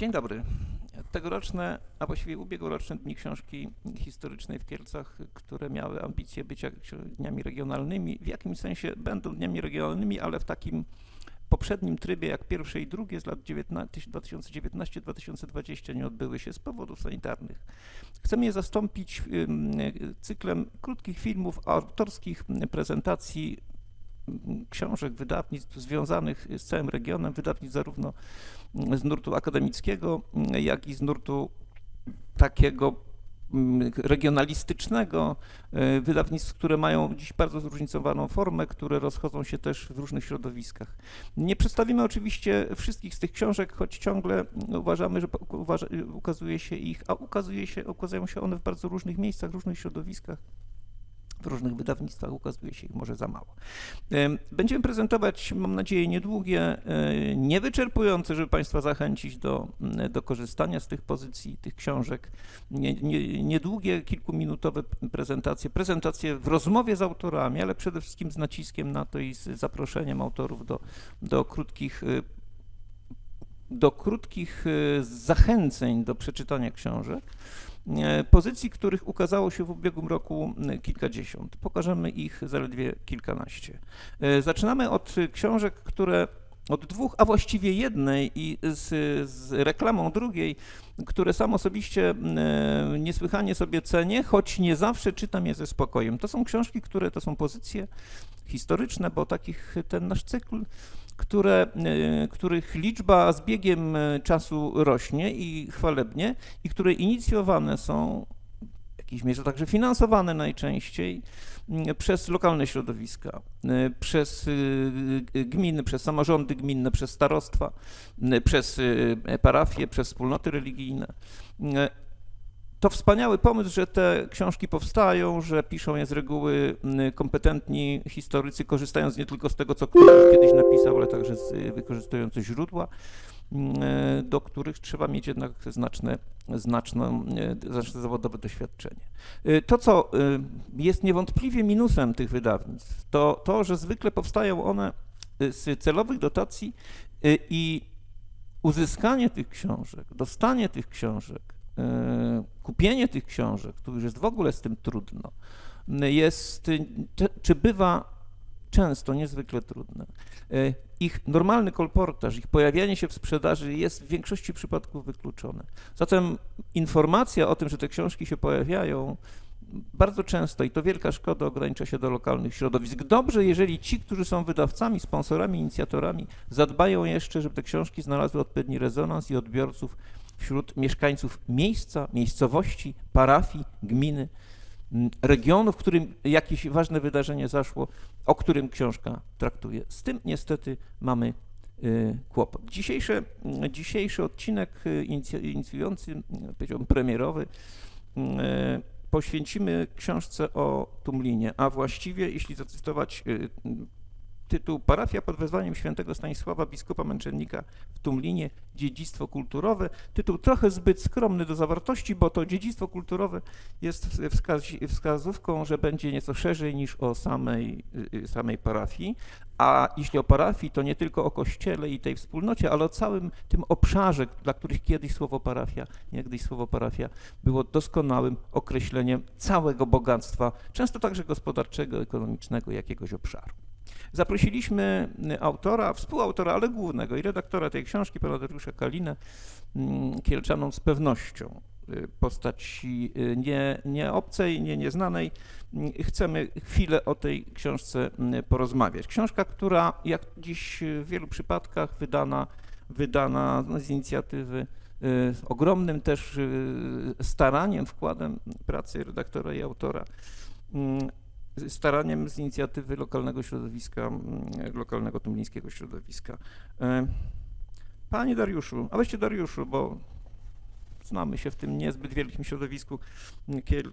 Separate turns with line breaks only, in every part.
Dzień dobry. Tegoroczne, a właściwie ubiegłoroczne Dni Książki Historycznej w Kielcach, które miały ambicje bycia dniami regionalnymi, w jakimś sensie będą dniami regionalnymi, ale w takim poprzednim trybie, jak pierwsze i drugie z lat 2019-2020 nie odbyły się z powodów sanitarnych. Chcemy je zastąpić cyklem krótkich filmów, autorskich prezentacji książek, wydawnictw związanych z całym regionem, wydawnictw zarówno z nurtu akademickiego, jak i z nurtu takiego mm, regionalistycznego, y, wydawnictw, które mają dziś bardzo zróżnicowaną formę, które rozchodzą się też w różnych środowiskach. Nie przedstawimy oczywiście wszystkich z tych książek, choć ciągle uważamy, że ukazuje się ich, a ukazuje się, ukazują się one w bardzo różnych miejscach, różnych środowiskach w różnych wydawnictwach ukazuje się ich może za mało. Będziemy prezentować, mam nadzieję, niedługie, e, niewyczerpujące, żeby Państwa zachęcić do, do korzystania z tych pozycji, tych książek, nie, nie, niedługie, kilkuminutowe prezentacje, prezentacje w rozmowie z autorami, ale przede wszystkim z naciskiem na to i z zaproszeniem autorów do, do krótkich e, do krótkich e, zachęceń do przeczytania książek. E, pozycji, których ukazało się w ubiegłym roku kilkadziesiąt. Pokażemy ich zaledwie kilkanaście. E, zaczynamy od książek, które od dwóch, a właściwie jednej i z, z, reklamą drugiej, które sam osobiście e, niesłychanie sobie cenię, choć nie zawsze czytam je ze spokojem. To są książki, które to są pozycje historyczne, bo takich ten nasz cykl które, e, których liczba z biegiem e, czasu rośnie i chwalebnie i które inicjowane są w jakiejś mierze także finansowane najczęściej przez lokalne środowiska, e, przez gminy, przez samorządy gminne, przez starostwa, przez parafie, przez wspólnoty religijne to wspaniały pomysł, że te książki powstają, że piszą je z reguły kompetentni historycy, korzystając nie tylko z tego, co ktoś kiedyś napisał, ale także z, wykorzystując źródła, do których trzeba mieć jednak znaczne, znaczne, znaczne zawodowe doświadczenie. Y, to, co y, jest niewątpliwie minusem tych wydawnictw, to to, że zwykle powstają one y, z celowych dotacji i uzyskanie tych książek, dostanie tych książek E, kupienie tych książek, tu już jest w ogóle z tym trudno, jest, czy bywa często niezwykle trudne. E, ich normalny kolportaż, ich pojawianie się w sprzedaży jest w większości przypadków wykluczone. Zatem informacja o tym, że te książki się pojawiają, bardzo często, i to wielka szkoda, ogranicza się do lokalnych środowisk. Dobrze, jeżeli ci, którzy są wydawcami, sponsorami, inicjatorami, zadbają jeszcze, żeby te książki znalazły odpowiedni rezonans i odbiorców wśród mieszkańców miejsca, miejscowości, parafii, gminy, regionu, w którym jakieś ważne wydarzenie zaszło, o którym książka traktuje. Z tym niestety mamy y, kłopot. Dzisiejszy, dzisiejszy odcinek y, inicjujący, powiedziałbym premierowy, y, poświęcimy książce o Tumlinie, a właściwie, jeśli zacytować tytuł Parafia pod wezwaniem świętego Stanisława, biskupa męczennika w Tumlinie, dziedzictwo kulturowe. Tytuł trochę zbyt skromny do zawartości, bo to dziedzictwo kulturowe jest wskaz wskazówką, że będzie nieco szerzej niż o samej, y, samej parafii, a jeśli o parafii, to nie tylko o kościele i tej wspólnocie, ale o całym tym obszarze, dla których kiedyś słowo parafia, niegdyś słowo parafia było doskonałym określeniem całego bogactwa, często także gospodarczego, ekonomicznego jakiegoś obszaru. Zaprosiliśmy y, autora, współautora, ale głównego i redaktora tej książki, pana Dariusza Kalinę, mm, Kielczaną z pewnością y, postaci y, nie, nie obcej, nie nieznanej. Mm, chcemy chwilę o tej książce mm, porozmawiać. Książka, która jak dziś w wielu przypadkach wydana, wydana z inicjatywy z ogromnym też staraniem, wkładem pracy redaktora i autora, staraniem z inicjatywy lokalnego środowiska, mm, lokalnego tumlińskiego środowiska. E, panie Dariuszu, a weźcie Dariuszu, bo znamy się w tym niezbyt wielkim środowisku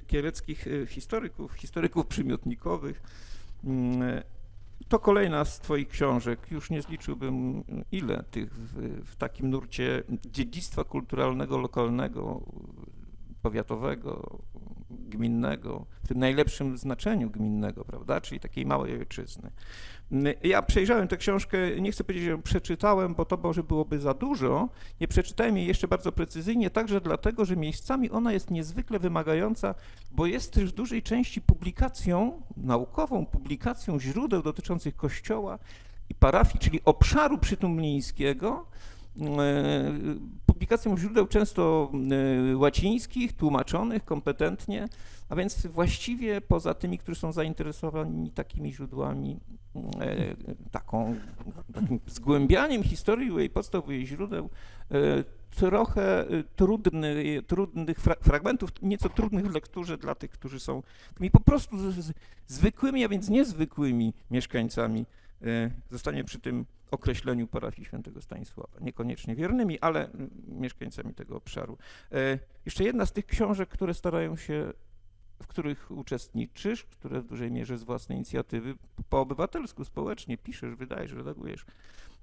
kieleckich e, historyków, historyków przymiotnikowych. Mm, to kolejna z Twoich książek. Już nie zliczyłbym ile tych w, w takim nurcie dziedzictwa kulturalnego lokalnego powiatowego, gminnego, w tym najlepszym znaczeniu gminnego, prawda, czyli takiej małej ojczyzny. Mm, Ja przejrzałem tę książkę, nie chcę powiedzieć, że ją przeczytałem, bo to może byłoby za dużo. Nie przeczytałem jej jeszcze bardzo precyzyjnie, także dlatego, że miejscami ona jest niezwykle wymagająca, bo jest też w dużej części publikacją, naukową publikacją źródeł dotyczących Kościoła i parafii, czyli obszaru przytumlińskiego, e, publikacją źródeł często e, łacińskich, tłumaczonych kompetentnie, a więc właściwie poza tymi, którzy są zainteresowani takimi źródłami, e, taką, takim zgłębianiem historii jej podstaw, jej źródeł, e, trochę trudny, trudnych fra fragmentów, nieco trudnych w lekturze dla tych, którzy są tymi po prostu z, z, zwykłymi, a więc niezwykłymi mieszkańcami. E, Zostanie przy tym określeniu parafii świętego Stanisława. Niekoniecznie wiernymi, ale mm, mieszkańcami tego obszaru. E, Jeszcze jedna z tych książek, które starają się w których uczestniczysz, które w dużej mierze z własnej inicjatywy, po obywatelsku, społecznie piszesz, wydajesz, redagujesz,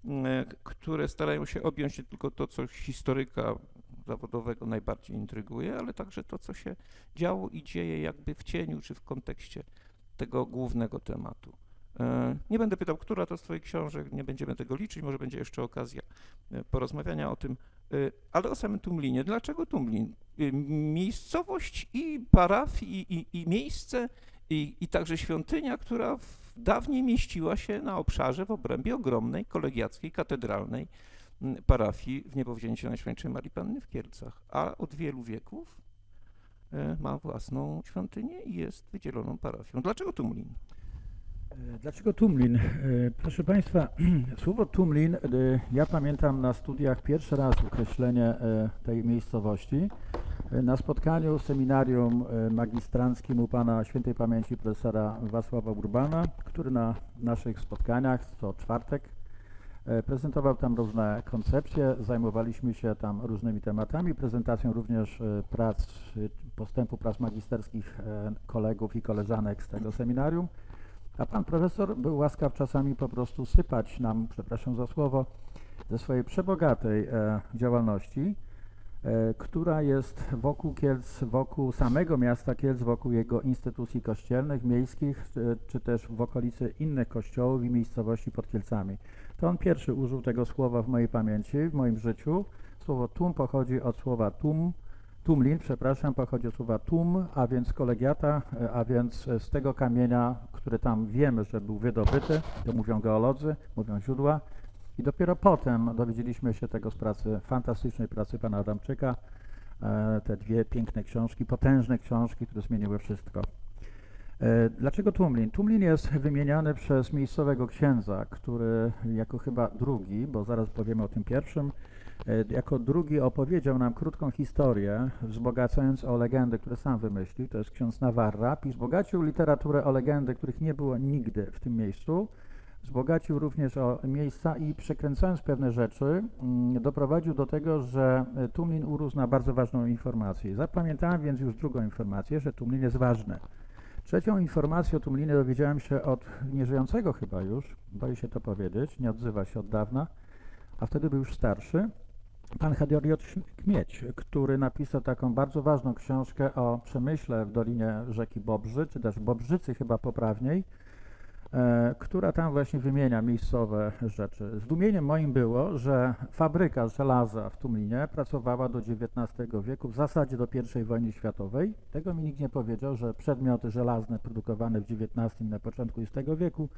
mm, które starają się objąć nie tylko to, co historyka zawodowego najbardziej intryguje, ale także to, co się działo i dzieje jakby w cieniu czy w kontekście tego głównego tematu. E, Nie będę pytał, która to z Twoich książek, nie będziemy tego liczyć, może będzie jeszcze okazja e, porozmawiania o tym, E, ale o samym Tumlinie. Dlaczego Tumlin? Miejscowość i parafii, i, i miejsce, i, i także świątynia, która dawniej mieściła się na obszarze w obrębie ogromnej, kolegiackiej, katedralnej parafii w niebowzięciu Najświętszej Marii Panny w Kielcach, a od wielu wieków ma własną świątynię i jest wydzieloną parafią. Dlaczego Tumlin?
E, Dlaczego Tumlin? E, Proszę Państwa, słowo Tumlin, e, ja pamiętam na studiach pierwszy raz określenie tej miejscowości. Na spotkaniu seminarium magistranckim u pana świętej pamięci profesora Wacława Urbana, który na naszych spotkaniach co czwartek prezentował tam różne koncepcje, zajmowaliśmy się tam różnymi tematami, prezentacją również prac, postępu prac magisterskich kolegów i koleżanek z tego seminarium. A pan profesor był łaskaw czasami po prostu sypać nam, przepraszam za słowo, ze swojej przebogatej e, działalności, e, która jest wokół Kielc, wokół samego miasta Kielc, wokół jego instytucji kościelnych, miejskich, czy, czy też w okolicy innych kościołów i miejscowości pod Kielcami. To on pierwszy użył tego słowa w mojej pamięci, w moim życiu. Słowo tum pochodzi od słowa tum, Tumlin, przepraszam, pochodzi od słowa tum, a więc kolegiata, e, a więc e, z tego kamienia, który tam wiemy, że był wydobyty, to mówią geolodzy, mówią źródła. I dopiero potem dowiedzieliśmy się tego z pracy, fantastycznej pracy pana Adamczyka, e, te dwie piękne książki, potężne książki, które zmieniły wszystko. E, Dlaczego Tumlin? Tumlin jest wymieniany przez miejscowego księdza, który jako chyba drugi, bo zaraz powiemy o tym pierwszym, e, jako drugi opowiedział nam krótką historię, wzbogacając o legendy, które sam wymyślił. To jest ksiądz Navarra. Wzbogacił literaturę o legendy, których nie było nigdy w tym miejscu. Wzbogacił również o miejsca i przekręcając pewne rzeczy, mm, doprowadził do tego, że Tumlin urósł na bardzo ważną informację. Zapamiętałem więc już drugą informację, że Tumlin jest ważny. Trzecią informację o Tumlinie dowiedziałem się od nieżyjącego chyba już, boję się to powiedzieć, nie odzywa się od dawna, a wtedy był już starszy, pan Hadioriot Kmieć, który napisał taką bardzo ważną książkę o przemyśle w dolinie rzeki Bobrzy, czy też Bobrzycy chyba poprawniej, która tam właśnie wymienia miejscowe rzeczy. Zdumieniem moim było, że fabryka żelaza w Tumlinie pracowała do XIX wieku, w zasadzie do I wojny światowej. Tego mi nikt nie powiedział, że przedmioty żelazne produkowane w XIX na początku XX wieku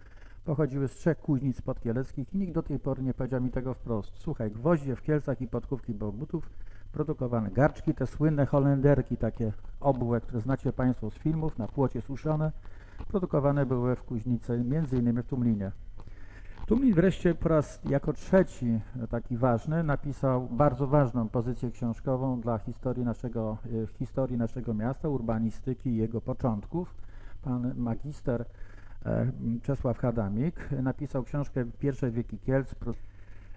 pochodziły z trzech kuźnic podkieleckich i nikt do tej pory nie powiedział mi tego wprost. Słuchaj, gwoździe w Kielcach i podkówki bobutów produkowane garczki, te słynne holenderki, takie obłe, które znacie Państwo z filmów, na płocie suszone, produkowane były w kuźnicy, innymi w Tumlinie. Tumlin wreszcie po raz jako trzeci, taki ważny, napisał bardzo ważną pozycję książkową dla historii naszego, e, historii naszego miasta, urbanistyki i jego początków. Pan magister e, Czesław Hadamik napisał książkę Pierwsze wieki Kielc.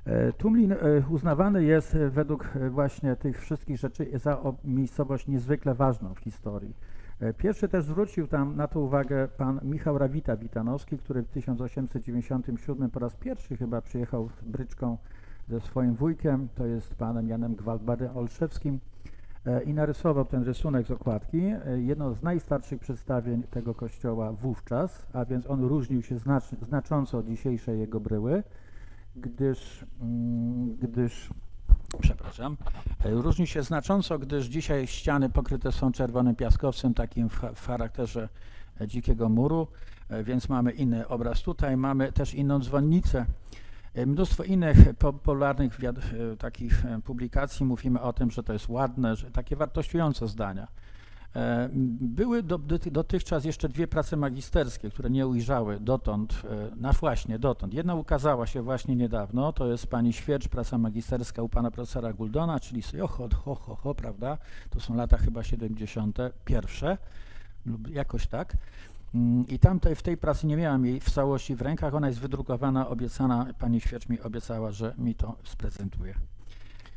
E, Tumlin e, uznawany jest według właśnie tych wszystkich rzeczy za miejscowość niezwykle ważną w historii. E, Pierwszy też zwrócił tam na to uwagę pan Michał Rawita-Witanowski, który w 1897 po raz pierwszy chyba przyjechał z bryczką ze swoim wujkiem, to jest panem Janem Gwaldbarem Olszewskim. e, i narysował ten rysunek z okładki. E, Jedno z najstarszych przedstawień tego kościoła wówczas, a więc on różnił się znacz, znacząco od dzisiejszej jego bryły, gdyż, mm, gdyż przepraszam, e, różni się znacząco, gdyż dzisiaj ściany pokryte są czerwonym piaskowcem, takim w, charakterze e, dzikiego muru, e, więc mamy inny obraz tutaj, mamy też inną dzwonnicę. Mnóstwo innych popularnych takich publikacji mówimy o tym, że to jest ładne, że takie wartościujące zdania. E, Były do, doty- dotychczas jeszcze dwie prace magisterskie, które nie ujrzały dotąd, e, nasz właśnie dotąd. Jedna ukazała się właśnie niedawno, to jest pani Świecz, praca magisterska u pana profesora Guldona, czyli Jocho, ho, ho, ho, prawda? To są lata chyba 71 lub jakoś tak. Mm, I tam tej, w tej pracy nie miałam jej w całości w rękach, ona jest wydrukowana, obiecana, pani Świecz mi obiecała, że mi to sprezentuje.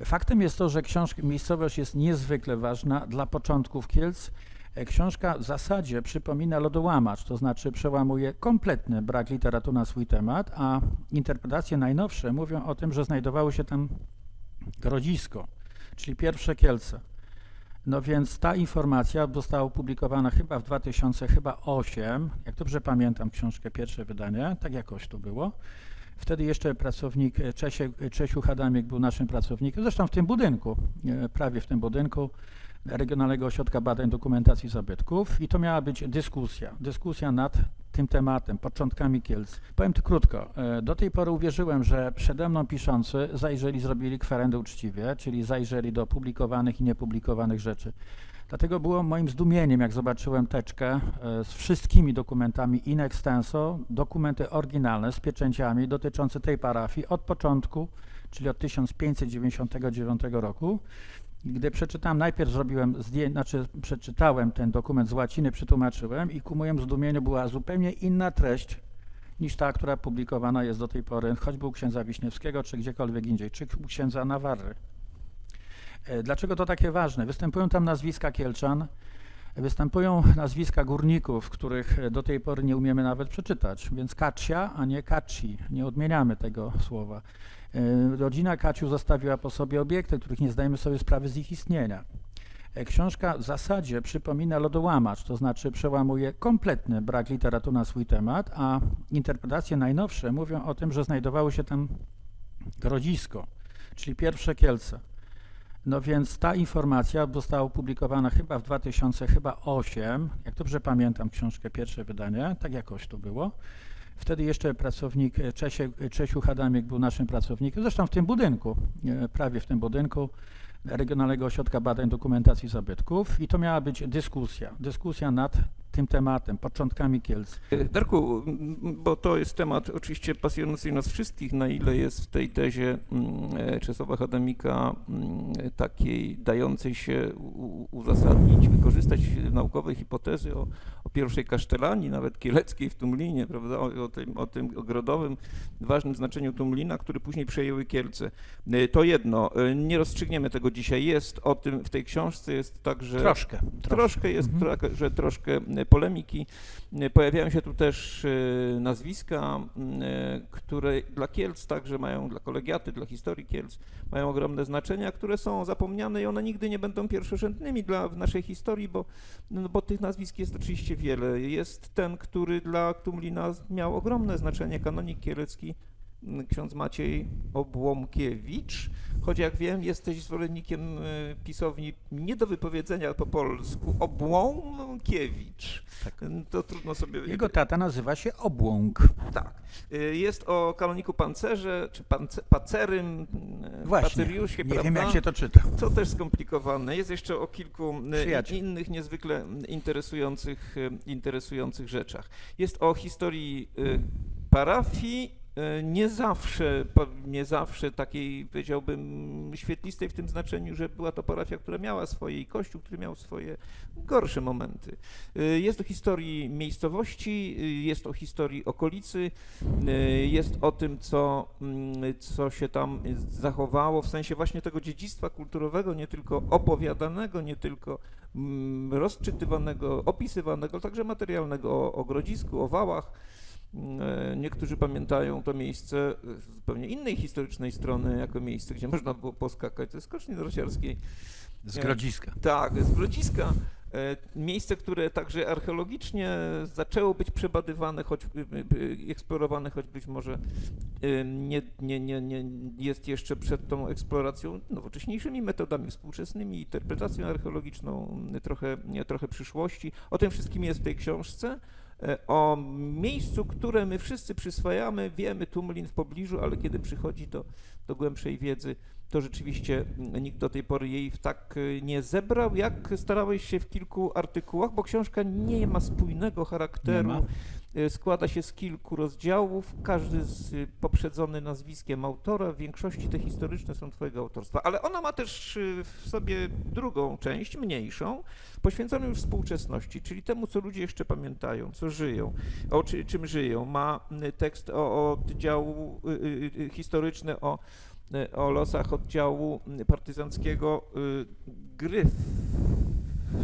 Faktem jest to, że książka, miejscowość jest niezwykle ważna dla początków Kielc. E, Książka w zasadzie przypomina lodołamacz, to znaczy przełamuje kompletny brak literatury na swój temat, a interpretacje najnowsze mówią o tym, że znajdowało się tam grodzisko, czyli pierwsze Kielce. No więc ta informacja została opublikowana chyba w 2008, jak dobrze pamiętam książkę, pierwsze wydanie, tak jakoś to było. Wtedy jeszcze pracownik e, Czesie, Czesiu Hadamiek był naszym pracownikiem, zresztą w tym budynku, e, prawie w tym budynku Regionalnego Ośrodka Badań Dokumentacji Zabytków i to miała być dyskusja, dyskusja nad tym tematem, początkami Kielc. Powiem to krótko, e, do tej pory uwierzyłem, że przede mną piszący zajrzeli, zrobili kwerendę uczciwie, czyli zajrzeli do publikowanych i niepublikowanych rzeczy. Dlatego było moim zdumieniem, jak zobaczyłem teczkę e, z wszystkimi dokumentami in extenso, dokumenty oryginalne z pieczęciami dotyczące tej parafii od początku, czyli od 1599 roku. Gdy przeczytałem, najpierw zrobiłem znaczy przeczytałem ten dokument z łaciny, przetłumaczyłem i ku mojemu zdumieniu była zupełnie inna treść niż ta, która publikowana jest do tej pory, choćby u księdza Wiśniewskiego, czy gdziekolwiek indziej, czy u księdza Nawarry. E, Dlaczego to takie ważne? Występują tam nazwiska Kielczan, występują nazwiska górników, których do tej pory nie umiemy nawet przeczytać, więc Kacia, a nie Kaci, nie odmieniamy tego słowa. E, Rodzina Kaciu zostawiła po sobie obiekty, których nie zdajemy sobie sprawy z ich istnienia. E, Książka w zasadzie przypomina lodołamacz, to znaczy przełamuje kompletny brak literatury na swój temat, a interpretacje najnowsze mówią o tym, że znajdowało się tam grodzisko, czyli pierwsze Kielce. No więc ta informacja została opublikowana chyba w 2008, jak dobrze pamiętam książkę, pierwsze wydanie, tak jakoś to było. Wtedy jeszcze pracownik e, Czesie, Czesiu Hadamiek był naszym pracownikiem, zresztą w tym budynku, e, prawie w tym budynku Regionalnego Ośrodka Badań Dokumentacji Zabytków. I to miała być dyskusja, dyskusja nad tym tematem, początkami Kielc.
E, Darku, bo to jest temat oczywiście pasjonujący nas wszystkich, na ile jest w tej tezie mm, e, Czesława Adamika mm, takiej dającej się uzasadnić, wykorzystać naukowe hipotezy o, o pierwszej kasztelanii, nawet kieleckiej w Tumlinie, prawda, o, o, tym, o tym ogrodowym, ważnym znaczeniu Tumlina, który później przejęły Kielce. E, To jedno, e, nie rozstrzygniemy tego dzisiaj, jest o tym, w tej książce jest także...
Troszkę.
Troszkę jest,
Mhm.
tra- że troszkę e, polemiki. E, Pojawiają się tu też e, nazwiska, e, które dla Kielc także mają, dla kolegiaty, dla historii Kielc mają ogromne znaczenia, które są zapomniane i one nigdy nie będą pierwszorzędnymi dla, w naszej historii, bo, no, bo tych nazwisk jest oczywiście wiele. Jest ten, który dla Tumlina miał ogromne znaczenie, kanonik kielecki, ksiądz Maciej Obłomkiewicz, choć jak wiem, jesteś zwolennikiem e, pisowni nie do wypowiedzenia po polsku, Obłomkiewicz.
Tak.
To trudno sobie...
Jego tata nazywa się Obłąk.
Tak. Y, Jest o kanoniku pancerze, czy pance, pacerym, y,
Właśnie,
pacyriusie,
nie
prawda?
wiem jak się to czyta.
Co też skomplikowane. Jest jeszcze o kilku
Przyjaciół.
innych niezwykle interesujących, interesujących rzeczach. Jest o historii parafii, nie zawsze, nie zawsze takiej, powiedziałbym, świetlistej w tym znaczeniu, że była to parafia, która miała swoje i kościół, który miał swoje gorsze momenty. Y, Jest o historii miejscowości, y, jest o historii okolicy, jest o tym, co, mm, co się tam zachowało, w sensie właśnie tego dziedzictwa kulturowego, nie tylko opowiadanego, nie tylko mm, rozczytywanego, opisywanego, także materialnego o, o grodzisku, o wałach. Mm, Niektórzy pamiętają to miejsce z zupełnie innej historycznej strony, jako miejsce, gdzie można było poskakać ze skoczni narciarskiej
Z. Grodziska.
Tak, z Grodziska. E, Miejsce, które także archeologicznie zaczęło być przebadywane, choć eksplorowane, choć być może nie, nie, nie, nie jest jeszcze przed tą eksploracją nowocześniejszymi metodami współczesnymi, interpretacją archeologiczną, trochę, nie, trochę przyszłości. O tym wszystkim jest w tej książce. E, O miejscu, które my wszyscy przyswajamy, wiemy Tumlin w pobliżu, ale kiedy przychodzi do, do głębszej wiedzy, to rzeczywiście mm, nikt do tej pory jej tak y, nie zebrał, jak starałeś się w kilku artykułach, bo książka nie ma spójnego charakteru.
Nie ma.
Y, Składa się z kilku rozdziałów, każdy z, y, poprzedzony nazwiskiem autora. W większości te historyczne są Twojego autorstwa, ale ona ma też y, w sobie drugą część, mniejszą, poświęconą już współczesności, czyli temu, co ludzie jeszcze pamiętają, co żyją, o czy, czym żyją. Ma y, tekst o, oddziału historyczny o o losach oddziału partyzanckiego Gryf.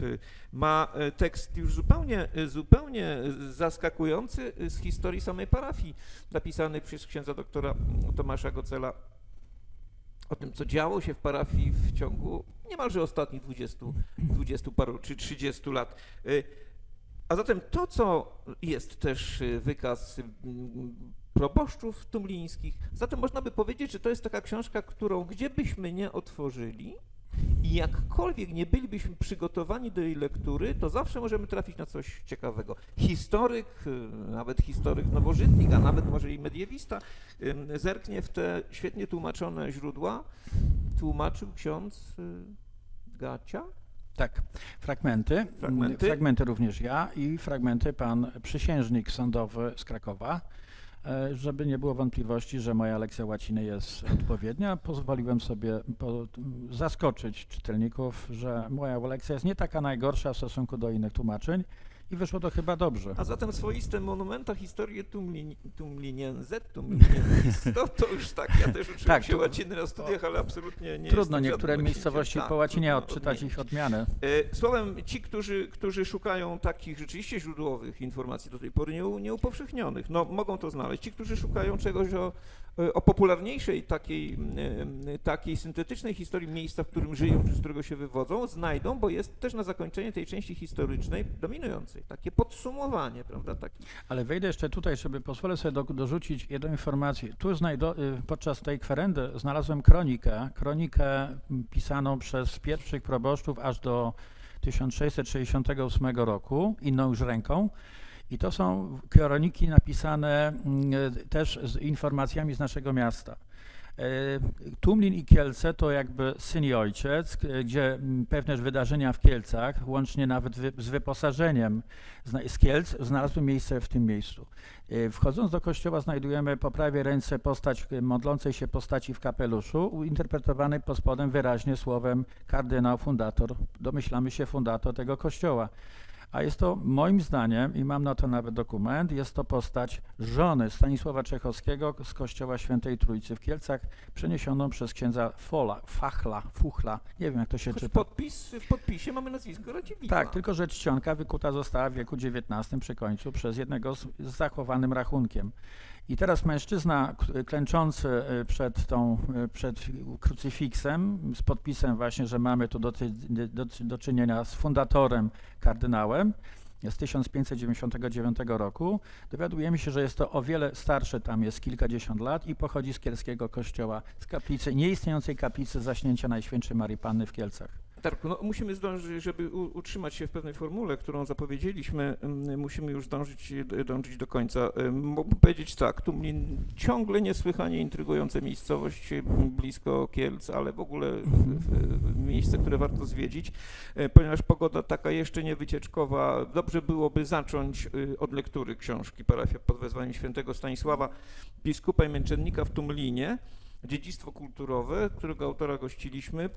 Y, Ma y, tekst już zupełnie, y, zupełnie zaskakujący z historii samej parafii, napisany przez księdza doktora Tomasza Gocela o tym, co działo się w parafii w ciągu niemalże ostatnich 20, 20 paru czy 30 lat. A zatem to, co jest też wykaz proboszczów tumlińskich, zatem można by powiedzieć, że to jest taka książka, którą gdzie byśmy nie otworzyli i jakkolwiek nie bylibyśmy przygotowani do jej lektury, to zawsze możemy trafić na coś ciekawego. Historyk, y, nawet historyk nowożytnik, a nawet może i mediewista, zerknie w te świetnie tłumaczone źródła. Tłumaczył ksiądz y, Gacia?
Tak, fragmenty.
Fragmenty?
Fragmenty również ja i fragmenty pan przysiężnik sądowy z Krakowa. E, Żeby nie było wątpliwości, że moja lekcja łaciny jest odpowiednia, pozwoliłem sobie zaskoczyć czytelników, że moja lekcja jest nie taka najgorsza w stosunku do innych tłumaczeń i wyszło to chyba dobrze.
A zatem swoiste monumenta historię Tumlin, Tumliniense, Tumliniensis, to, to już tak, ja też uczyłem
Tak,
się
to-
łaciny na studiach, ale absolutnie nie
Trudno niektóre miejscowości
łacinikiem.
po łacinie
Tak,
odczytać ich odmianę.
E, Słowem, ci, którzy, którzy szukają takich rzeczywiście źródłowych informacji do tej pory nie, nieupowszechnionych, no mogą to znaleźć. Ci, którzy szukają czegoś o, o popularniejszej, takiej, e, takiej syntetycznej historii miejsca, w którym żyją, czy z którego się wywodzą, znajdą, bo jest też na zakończenie tej części historycznej dominującej. Takie podsumowanie, prawda? Taki,
Ale wejdę jeszcze tutaj, żeby pozwolę sobie do, dorzucić jedną informację. Tu znajdo, y, podczas tej kwerendy znalazłem kronikę, kronikę pisaną przez pierwszych proboszczów aż do 1668 roku, inną już ręką. I to są kroniki napisane mm, y, też z informacjami z naszego miasta. Y, Tumlin i Kielce to jakby syn i ojciec, gdzie mm, pewne wydarzenia w Kielcach, łącznie nawet z wyposażeniem z Kielc, znalazły miejsce w tym miejscu. Y, Wchodząc do kościoła znajdujemy po prawej ręce postać modlącej się postaci w kapeluszu, interpretowanej pod spodem wyraźnie słowem kardynał fundator. Domyślamy się fundator tego kościoła. A jest to moim zdaniem, i mam na to nawet dokument, jest to postać żony Stanisława Czechowskiego z kościoła Świętej Trójcy w Kielcach, przeniesioną przez księdza Fola, Fachla, Fuchla, nie wiem jak to się
choć
czyta.
podpis, w podpisie mamy nazwisko Radziwiłła.
Tak, tylko że czcionka wykuta została w wieku XIX przy końcu przez jednego z, z zachowanym rachunkiem. I teraz mężczyzna klęczący y, przed, tą, y, przed krucyfiksem z podpisem właśnie, że mamy tu do, do, do czynienia z fundatorem, kardynałem z 1599 roku, dowiadujemy się, że jest to o wiele starsze, tam jest kilkadziesiąt lat i pochodzi z kielskiego kościoła, z kaplicy, nieistniejącej kaplicy zaśnięcia Najświętszej Marii Panny w Kielcach.
Darku, no musimy zdążyć, żeby utrzymać się w pewnej formule, którą zapowiedzieliśmy, mm, musimy już dążyć, dążyć do końca. Ym, Mógłbym powiedzieć tak, Tumlin ciągle niesłychanie intrygująca miejscowość y, blisko Kielc, ale w ogóle miejsce, które warto zwiedzić, y, ponieważ pogoda taka jeszcze nie wycieczkowa, dobrze byłoby zacząć y, od lektury książki Parafia pod wezwaniem świętego Stanisława, biskupa i męczennika w Tumlinie, dziedzictwo kulturowe, którego autora gościliśmy,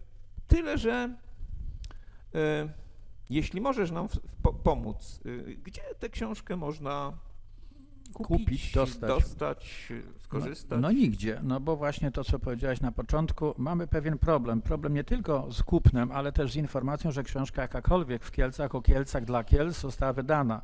tyle, że Jeśli możesz nam pomóc, y, gdzie tę książkę można kupić,
Kupić, dostać.
dostać y, skorzystać?
No, no nigdzie, no bo właśnie to, co powiedziałeś na początku, mamy pewien problem. Problem nie tylko z kupnem, ale też z informacją, że książka jakakolwiek w Kielcach, o Kielcach dla Kielc została wydana.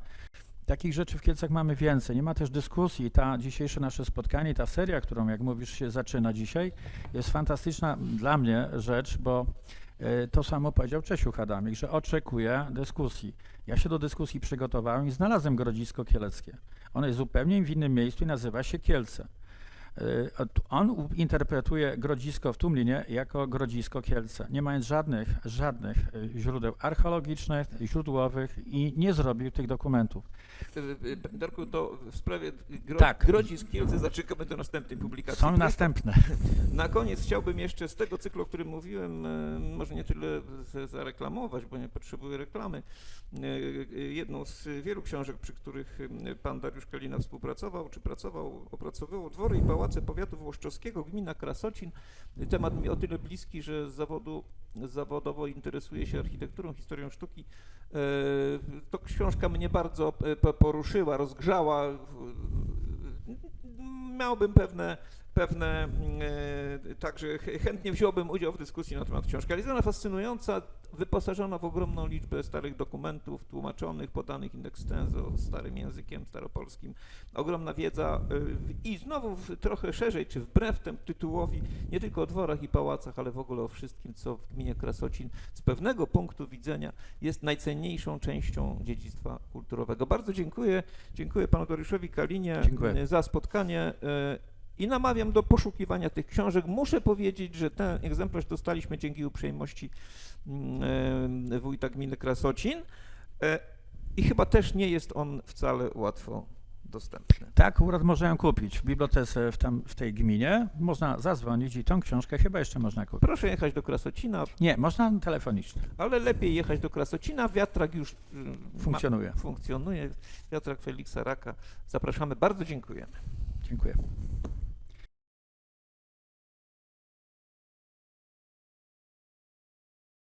Takich rzeczy w Kielcach mamy więcej. Nie ma też dyskusji. Ta dzisiejsze nasze spotkanie, ta seria, którą, jak mówisz, się zaczyna dzisiaj, jest fantastyczna dla mnie rzecz, bo e, to samo powiedział Czesiu Hadamik, że oczekuje dyskusji. Ja się do dyskusji przygotowałem i znalazłem Grodzisko Kieleckie. Ono jest zupełnie w innym miejscu i nazywa się Kielce. Tu- On interpretuje Grodzisko w Tumlinie jako Grodzisko Kielce, nie mając żadnych, żadnych y, źródeł archeologicznych, źródłowych i nie zrobił tych dokumentów.
Panie Darku, to w sprawie gro,
Tak.
Grodzisk Kielce zaczekamy do następnej publikacji.
Są następne.
Na koniec chciałbym jeszcze z tego cyklu, o którym mówiłem, e, może nie tyle zareklamować, bo nie potrzebuję reklamy, e, e, jedną z wielu książek, przy których e, pan Dariusz Kalina współpracował, czy pracował, opracowywał Dwory i Pałace Powiatu Włoszczowskiego, gmina Krasocin. Temat mi o tyle bliski, że z zawodu, zawodowo interesuje się architekturą, historią sztuki. E, To książka mnie bardzo e, po- poruszyła, rozgrzała. Miałbym pewne pewne, mm, e, także ch- chętnie wziąłbym udział w dyskusji na temat książki, ale jest ona fascynująca, wyposażona w ogromną liczbę starych dokumentów, tłumaczonych, podanych indeks tenzo starym językiem staropolskim, ogromna wiedza e, i znowu trochę szerzej, czy wbrew temu tytułowi, nie tylko o dworach i pałacach, ale w ogóle o wszystkim, co w gminie Krasocin z pewnego punktu widzenia jest najcenniejszą częścią dziedzictwa kulturowego. Bardzo dziękuję, dziękuję panu Dariuszowi Kalinie
Dziękuję.
e, za spotkanie. I namawiam do poszukiwania tych książek. Muszę powiedzieć, że ten egzemplarz dostaliśmy dzięki uprzejmości mm, e, wójta gminy Krasocin e, i chyba też nie jest on wcale łatwo dostępny.
Tak, akurat można ją kupić w bibliotece w, tam, w tej gminie. Można zadzwonić i tą książkę chyba jeszcze można kupić.
Proszę jechać do Krasocina,
Nie, można telefonicznie.
ale lepiej jechać do Krasocina. Wiatrak już y, ma-
Funkcjonuje.
funkcjonuje. Wiatrak Feliksa Raka. Zapraszamy. Bardzo dziękujemy.
Dziękuję.